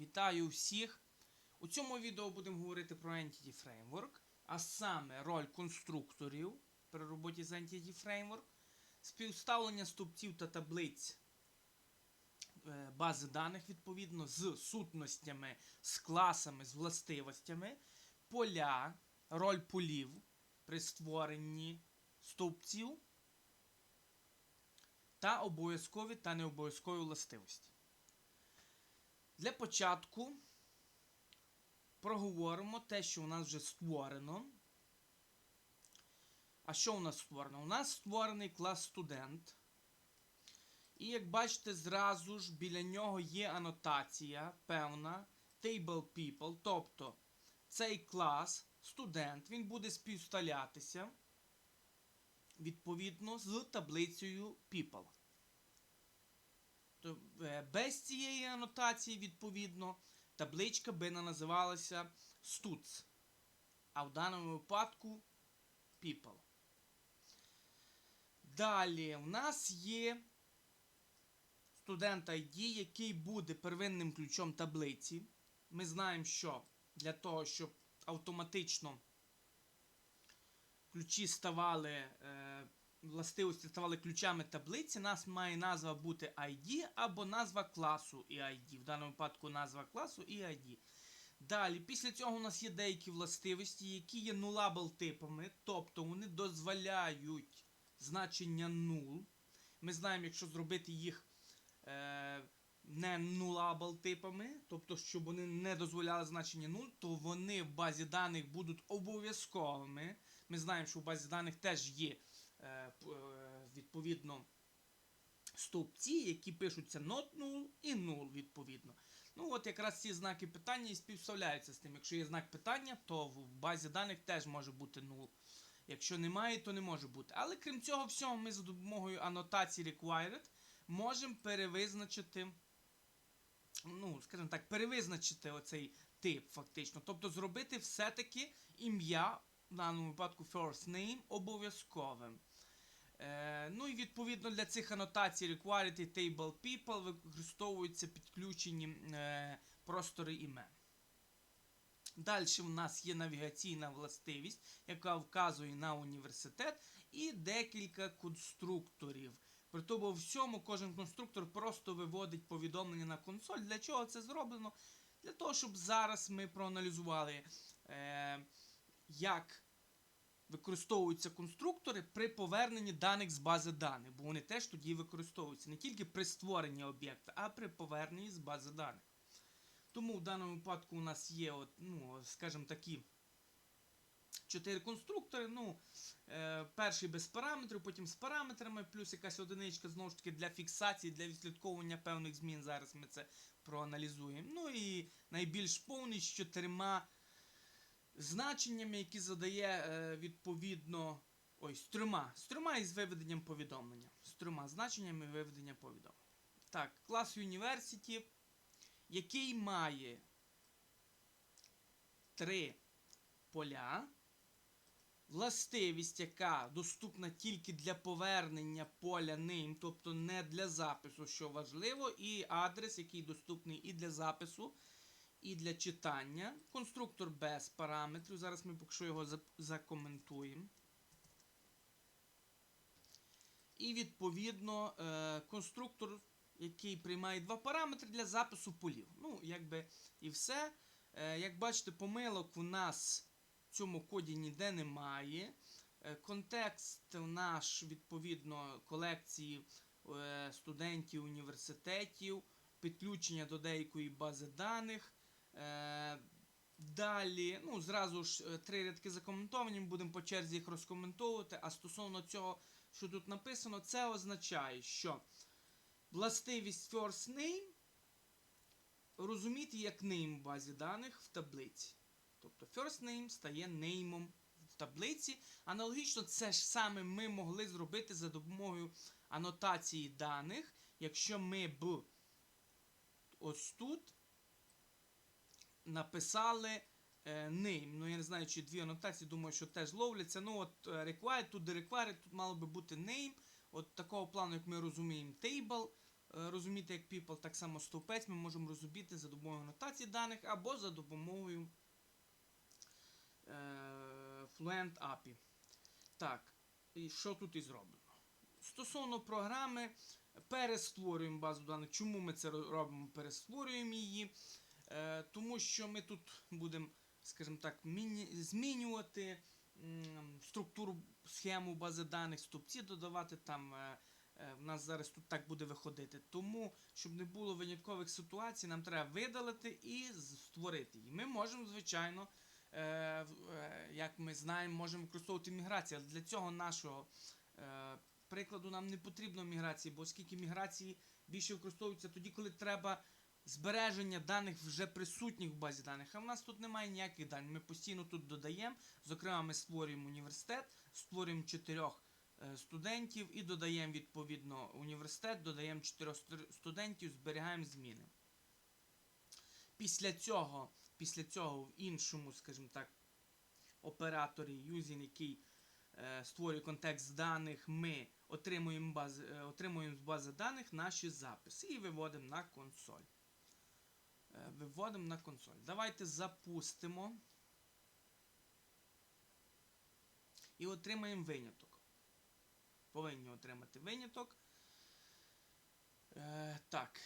Вітаю всіх! У цьому відео будемо говорити про Entity Framework, а саме роль конструкторів при роботі з Entity Framework, співставлення стовпців та таблиць е, бази даних відповідно з сутностями, з класами, з властивостями, поля, роль полів при створенні стовпців та обов'язкові та необов'язкові властивості. Для початку проговоримо те, що у нас вже створено. А що у нас створено? У нас створений клас студент. І як бачите, зразу ж біля нього є анотація певна Table People. Тобто цей клас студент він буде співставлятися відповідно з таблицею People. Е, без цієї анотації, відповідно, табличка би не називалася Studs. А в даному випадку People. Далі в нас є студент ID, який буде первинним ключом таблиці. Ми знаємо, що для того, щоб автоматично ключі ставали, е, властивості ставали ключами таблиці, нас має назва бути ID або назва класу і ID. В даному випадку назва класу і ID. Далі, після цього у нас є деякі властивості, які є nullable типами, тобто вони дозволяють значення null. Ми знаємо, якщо зробити їх е, не nullable типами, тобто, щоб вони не дозволяли значення 0, то вони в базі даних будуть обов'язковими. Ми знаємо, що в базі даних теж є відповідно стовпці, які пишуться not null і null відповідно. Ну от якраз ці знаки питання і співставляються з тим. Якщо є знак питання, то в базі даних теж може бути null. Якщо немає, то не може бути. Але крім цього всього, ми за допомогою анотації required можемо перевизначити, ну, скажімо так, перевизначити оцей тип фактично. Тобто зробити все-таки ім'я, в даному випадку first name, обов'язковим. Е, ну і відповідно для цих анотацій і table people використовуються підключені е, простори імен. Далі в нас є навігаційна властивість, яка вказує на університет, і декілька конструкторів. При тому всьому кожен конструктор просто виводить повідомлення на консоль. Для чого це зроблено? Для того, щоб зараз ми проаналізували, е, як використовуються конструктори при поверненні даних з бази даних, бо вони теж тоді використовуються не тільки при створенні об'єкта, а при поверненні з бази даних. Тому в даному випадку у нас є, от, ну, скажімо такі, чотири конструктори. Ну, е, перший без параметрів, потім з параметрами, плюс якась одиничка знову ж таки для фіксації, для відслідковування певних змін. Зараз ми це проаналізуємо. Ну і найбільш повний з чотирма значеннями, які задає е, відповідно. Ой, з трьома. З виведенням повідомлення. З значеннями виведення повідомлення. Так, клас University, який має три поля. Властивість, яка доступна тільки для повернення поля name, тобто не для запису, що важливо, і адрес, який доступний і для запису, і для читання. Конструктор без параметрів. Зараз ми поки що його закоментуємо. І відповідно е, конструктор, який приймає два параметри для запису полів. Ну, якби і все. Е, Як бачите, помилок у нас в цьому коді ніде немає. Е, Контекст наш, відповідно, колекції студентів університетів, підключення до деякої бази даних. Е, Далі, ну, зразу ж е, три рядки закоментовані, будемо по черзі їх розкоментовувати. А стосовно цього, що тут написано, це означає, що властивість first name розуміти як name в базі даних в таблиці. Тобто first name стає неймом в таблиці. Аналогічно це ж саме ми могли зробити за допомогою анотації даних, якщо ми б ось тут написали е, name. Ну, я не знаю, чи дві анотації, думаю, що теж ловляться. Ну, от е, required, тут де required, тут мало би бути name. От такого плану, як ми розуміємо, table. е, розуміти як people, так само стовпець ми можемо розуміти за допомогою анотації даних або за допомогою е, Fluent API. Так, і що тут і зроблено? Стосовно програми, перестворюємо базу даних. Чому ми це робимо? Перестворюємо її. Е, тому що ми тут будемо, скажімо так, змінювати структуру, схему бази даних, стовпці додавати там. Е, е, в нас зараз тут так буде виходити. Тому, щоб не було виняткових ситуацій, нам треба видалити і створити її. Ми можемо, звичайно, як ми знаємо, можемо використовувати міграцію. Але для цього нашого прикладу нам не потрібно міграції, бо оскільки міграції більше використовуються тоді, коли треба збереження даних вже присутніх в базі даних. А в нас тут немає ніяких даних. Ми постійно тут додаємо. Зокрема, ми створюємо університет, створюємо чотирьох е, студентів і додаємо відповідно університет, додаємо чотирьох студентів, зберігаємо зміни. Після цього, після цього в іншому, скажімо так, операторі, юзін, який е, створює контекст даних, ми отримуємо, бази, е, отримуємо з бази даних наші записи і виводимо на консоль. Е, виводимо на консоль. Давайте запустимо і отримаємо виняток. Повинні отримати виняток. Е, так.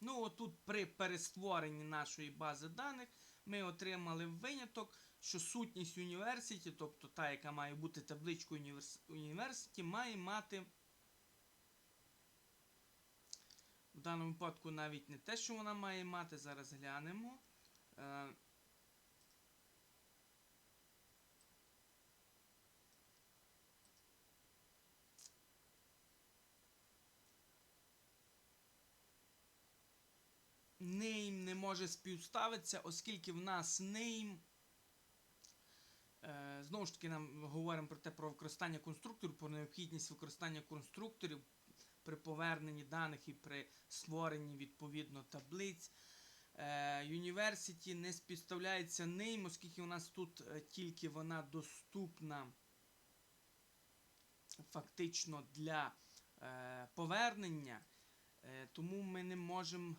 Ну, отут при перестворенні нашої бази даних ми отримали виняток, що сутність університі, тобто та, яка має бути табличкою університі, має мати. В даному випадку навіть не те, що вона має мати, зараз глянемо. Name не може співставитися, оскільки в нас. Е, знову ж таки, нам говоримо про те про використання конструкторів, про необхідність використання конструкторів при поверненні даних і при створенні відповідно таблиць. Е, University не співставляється name, оскільки у нас тут е, тільки вона доступна фактично для е, повернення, тому ми не можемо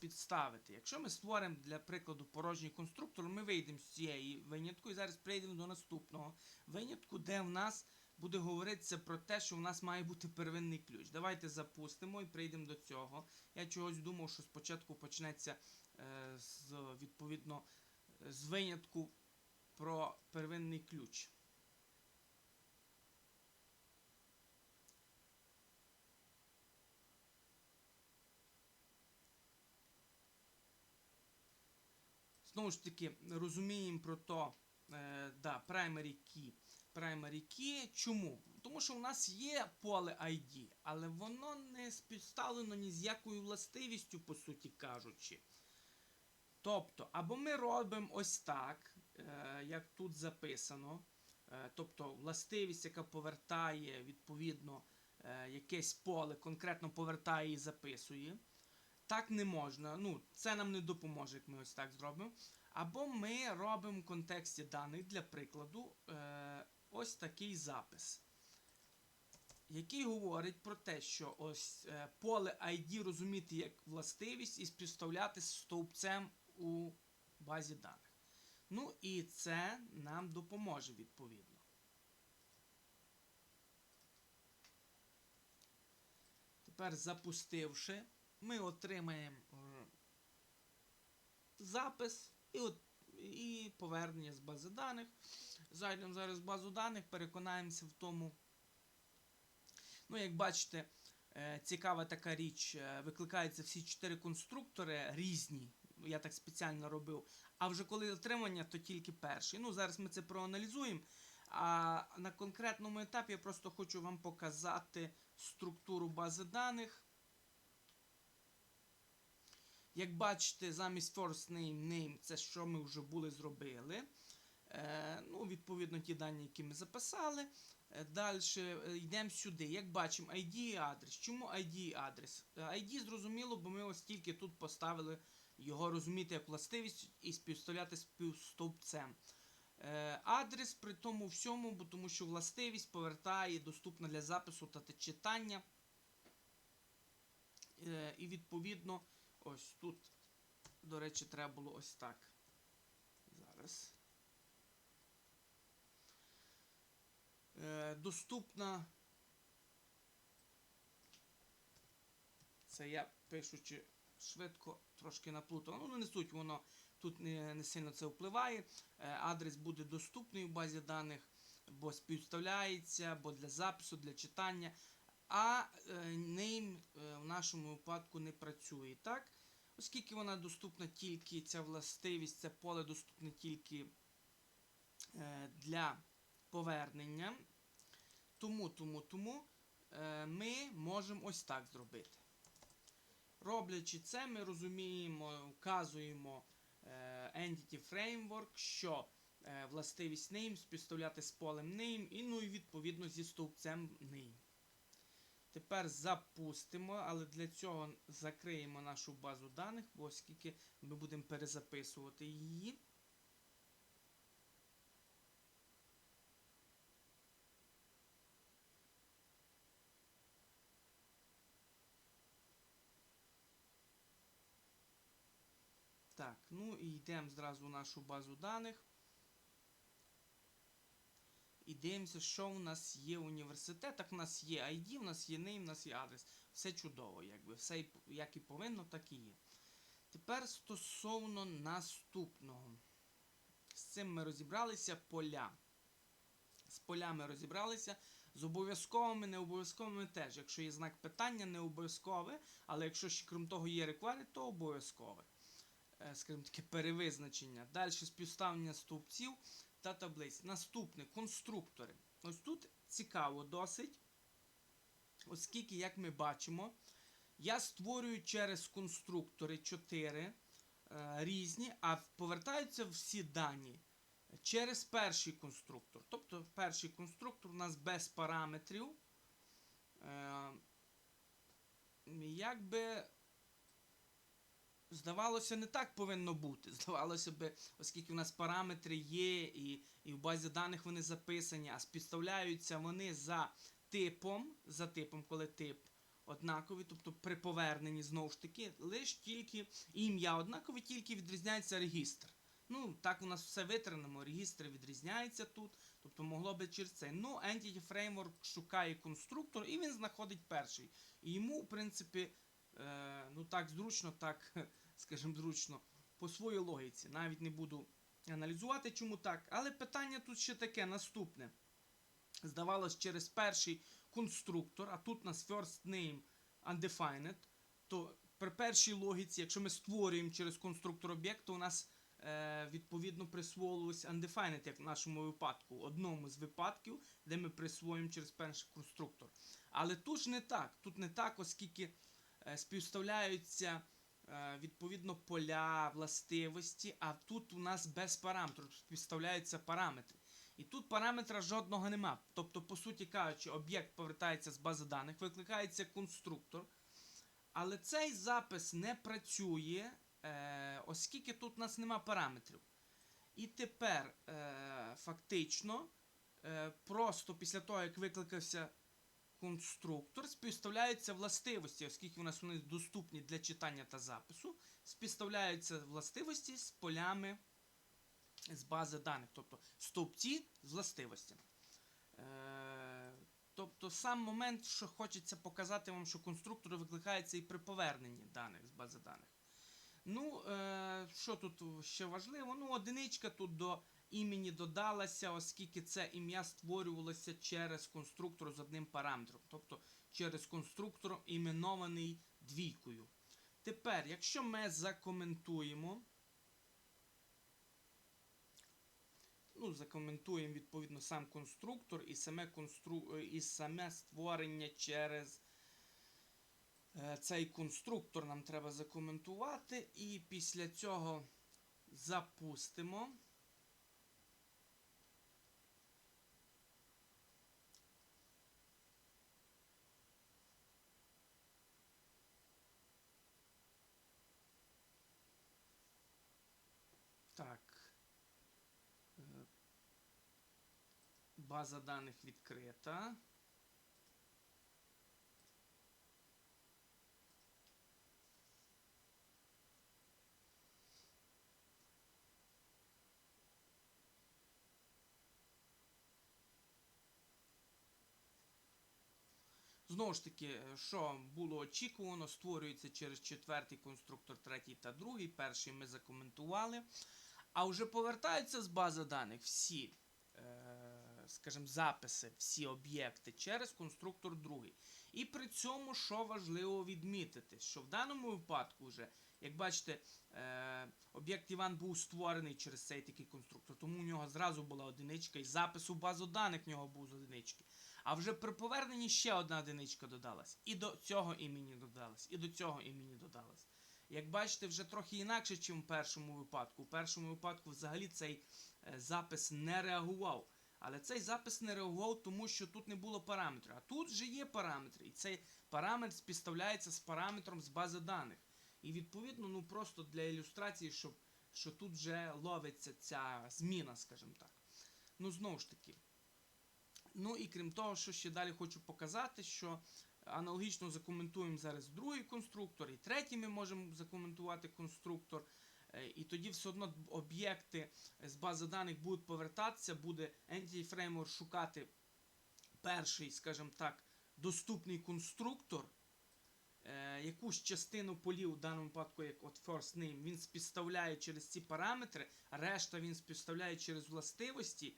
підставити. Якщо ми створимо для прикладу порожній конструктор, ми вийдемо з цієї винятку і зараз прийдемо до наступного винятку, де в нас буде говоритися про те, що в нас має бути первинний ключ. Давайте запустимо і прийдемо до цього. Я чогось думав, що спочатку почнеться е, з відповідно з винятку про первинний ключ. Знову ж таки, розуміємо про то, е, да, primary key. Primary key. Чому? Тому що у нас є поле ID, але воно не співставлено ні з якою властивістю, по суті кажучи. Тобто, або ми робимо ось так, е, як тут записано. Е, тобто властивість, яка повертає відповідно якесь поле, конкретно повертає і записує. Так не можна. Ну, це нам не допоможе, як ми ось так зробимо. Або ми робимо в контексті даних, для прикладу, е, ось такий запис, який говорить про те, що ось е, поле ID розуміти як властивість і співставляти з стовпцем у базі даних. Ну і це нам допоможе відповідно. Тепер запустивши, ми отримаємо е, запис і, от, і повернення з бази даних. Зайдемо зараз в базу даних, переконаємося в тому. Ну, як бачите, е, цікава така річ, е, викликаються всі чотири конструктори різні. Я так спеціально робив. А вже коли отримання, то тільки перший. Ну, зараз ми це проаналізуємо. А на конкретному етапі я просто хочу вам показати структуру бази даних. Як бачите, замість first name, name це що ми вже були зробили. Е, ну, Відповідно, ті дані, які ми записали. Е, Далі йдемо сюди. Як бачимо, ID і адрес. Чому ID і адрес? Е, ID зрозуміло, бо ми ось тільки тут поставили його розуміти як властивість і співставляти з стовпцем. Е, адрес при тому всьому, бо тому що властивість повертає доступна для запису та читання Е, і відповідно, ось тут, до речі, треба було ось так. Зараз. Е, доступна. Це я пишучи швидко, трошки наплутав. Ну, не суть, воно тут не, не сильно це впливає. Е, адрес буде доступний у базі даних, бо співставляється, бо для запису, для читання. А е, name е, в нашому випадку не працює. так? Оскільки вона доступна тільки, ця властивість, це поле доступне тільки е, для повернення. Тому, тому, тому е, ми можемо ось так зробити. Роблячи це, ми розуміємо, вказуємо е, Entity Framework, що властивість name співставляти з полем name і ну і відповідно зі стовпцем name. Тепер запустимо, але для цього закриємо нашу базу даних, оскільки ми будемо перезаписувати її. Так, ну і йдемо зразу в нашу базу даних. І дивимося, що в нас є в університетах. У нас є ID, в нас є name, в нас є адрес. Все чудово, якби. Все як і повинно, так і є. Тепер стосовно наступного. З цим ми розібралися поля. З полями розібралися. З обов'язковими, не обов'язковими теж. Якщо є знак питання, не обов'язкове, але якщо ще крім того є required, то обов'язкове. Е, Скажімо таке перевизначення. Далі співставлення стовпців та таблиць. Наступне конструктори. Ось тут цікаво досить, оскільки, як ми бачимо, я створюю через конструктори 4 е, різні, а повертаються всі дані через перший конструктор. Тобто перший конструктор у нас без параметрів. Е, якби здавалося, не так повинно бути. Здавалося би, оскільки в нас параметри є, і і в базі даних вони записані, а співставляються вони за типом, за типом, коли тип однаковий, тобто при поверненні знову ж таки, лише тільки ім'я однакове, тільки відрізняється регістр. Ну, так у нас все витренемо, регістр відрізняється тут, тобто могло би через це. Ну, Entity Framework шукає конструктор і він знаходить перший. І йому, в принципі, ну так зручно, так, скажімо, зручно, по своїй логіці. Навіть не буду аналізувати, чому так. Але питання тут ще таке наступне. Здавалось, через перший конструктор, а тут у нас first name undefined, то при першій логіці, якщо ми створюємо через конструктор об'єкту, у нас е, відповідно присвоювалось undefined, як в нашому випадку, одному з випадків, де ми присвоюємо через перший конструктор. Але тут ж не так. Тут не так, оскільки е, співставляються е, відповідно поля, властивості, а тут у нас без параметрів співставляються параметри. І тут параметра жодного нема. Тобто, по суті кажучи, об'єкт повертається з бази даних, викликається конструктор. Але цей запис не працює, е, оскільки тут у нас нема параметрів. І тепер е, фактично, е, просто після того, як викликався конструктор, співставляються властивості, оскільки у нас вони доступні для читання та запису, співставляються властивості з полями з бази даних, тобто стовпці з властивостями. Е, тобто сам момент, що хочеться показати вам, що конструктор викликається і при поверненні даних з бази даних. Ну, е, що тут ще важливо? Ну, одиничка тут до імені додалася, оскільки це ім'я створювалося через конструктор з одним параметром, тобто через конструктор іменований двійкою. Тепер, якщо ми закоментуємо, ну, закоментуємо відповідно сам конструктор і саме констру... і саме створення через е, цей конструктор нам треба закоментувати. І після цього запустимо. База даних відкрита. Знову ж таки, е, що було очікувано, створюється через четвертий конструктор, третій та другий. Перший ми закоментували. А вже повертаються з бази даних всі скажімо, записи, всі об'єкти через конструктор другий. І при цьому, що важливо відмітити, що в даному випадку вже, як бачите, е, об'єкт Іван був створений через цей такий конструктор, тому у нього зразу була одиничка, і запис у базу даних в нього був з одинички. А вже при поверненні ще одна одиничка додалась. І до цього імені додалась, і до цього імені додалась. Як бачите, вже трохи інакше, ніж у першому випадку. У першому випадку взагалі цей е, запис не реагував. Але цей запис не реагував, тому що тут не було параметру. А тут вже є параметри. І цей параметр співставляється з параметром з бази даних. І відповідно, ну просто для ілюстрації, щоб, що тут вже ловиться ця зміна, скажімо так. Ну, знову ж таки. Ну і крім того, що ще далі хочу показати, що аналогічно закоментуємо зараз другий конструктор, і третій ми можемо закоментувати конструктор. Е, І тоді все одно об'єкти з бази даних будуть повертатися, буде Entity Framework шукати перший, скажімо так, доступний конструктор. Е, якусь частину полів, у даному випадку, як от first name, він співставляє через ці параметри, решта він співставляє через властивості.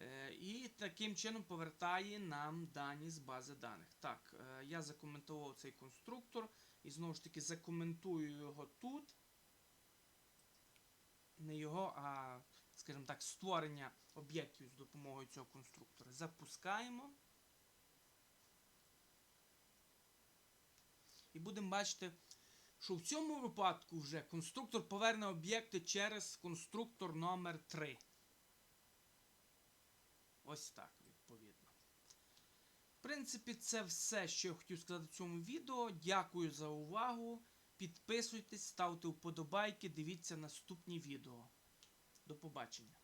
Е, І таким чином повертає нам дані з бази даних. Так, я закоментував цей конструктор і знову ж таки закоментую його тут. Не його, а, скажімо так, створення об'єктів з допомогою цього конструктора. Запускаємо. І будемо бачити, що в цьому випадку вже конструктор поверне об'єкти через конструктор номер 3 Ось так, відповідно. В принципі, це все, що я хотів сказати в цьому відео. Дякую за увагу. Підписуйтесь, ставте вподобайки, дивіться наступні відео. До побачення.